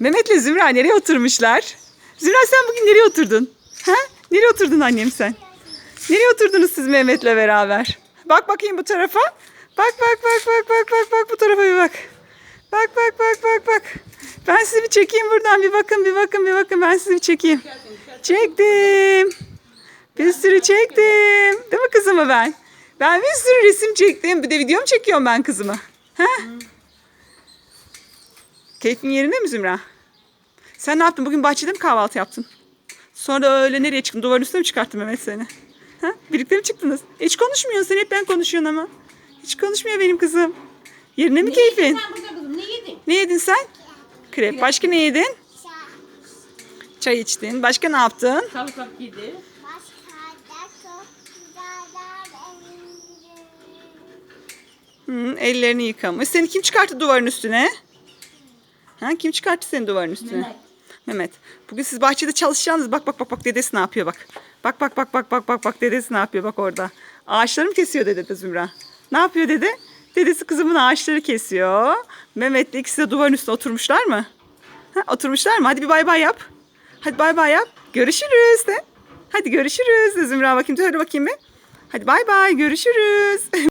Mehmet'le Zümra nereye oturmuşlar? Zümra sen bugün nereye oturdun? Ha? Nereye oturdun annem sen? Nereye oturdunuz siz Mehmet'le beraber? Bak bakayım bu tarafa. Bak bak bak bak bak bak bak bu tarafa bir bak. Bak bak bak bak bak. Ben sizi bir çekeyim buradan bir bakın bir bakın bir bakın ben sizi bir çekeyim. Çektim. Bir sürü çektim. Değil mi kızımı ben? Ben bir sürü resim çektim. Bir de video mu çekiyorum ben kızımı? Ha? Keyfin yerinde mi Zümra? Sen ne yaptın? Bugün bahçede mi kahvaltı yaptın? Sonra da öyle nereye çıktın? Duvarın üstüne mi çıkarttın Mehmet seni? Ha? Birlikte mi çıktınız? Hiç konuşmuyorsun. Sen hep ben konuşuyorsun ama. Hiç konuşmuyor benim kızım. Yerine mi keyfin? Sen burada kızım ne yedin? Ne yedin sen? Krep. Başka ne yedin? Çay içtin. Başka ne yaptın? Salata yedi. Hı, ellerini yıkamış. Seni kim çıkarttı duvarın üstüne? Ha, kim çıkarttı seni duvarın üstüne? Mehmet. Mehmet. Bugün siz bahçede çalışacaksınız. Bak bak bak bak dedesi ne yapıyor bak. Bak bak bak bak bak bak bak dedesi ne yapıyor bak orada. Ağaçları mı kesiyor dede de Zümra? Ne yapıyor dede? Dedesi kızımın ağaçları kesiyor. Mehmet'le ikisi de duvarın üstüne oturmuşlar mı? Ha, oturmuşlar mı? Hadi bir bay bay yap. Hadi bay bay yap. Görüşürüz de. Hadi görüşürüz de Zümra bakayım. Söyle bakayım bir. Hadi bay bay görüşürüz.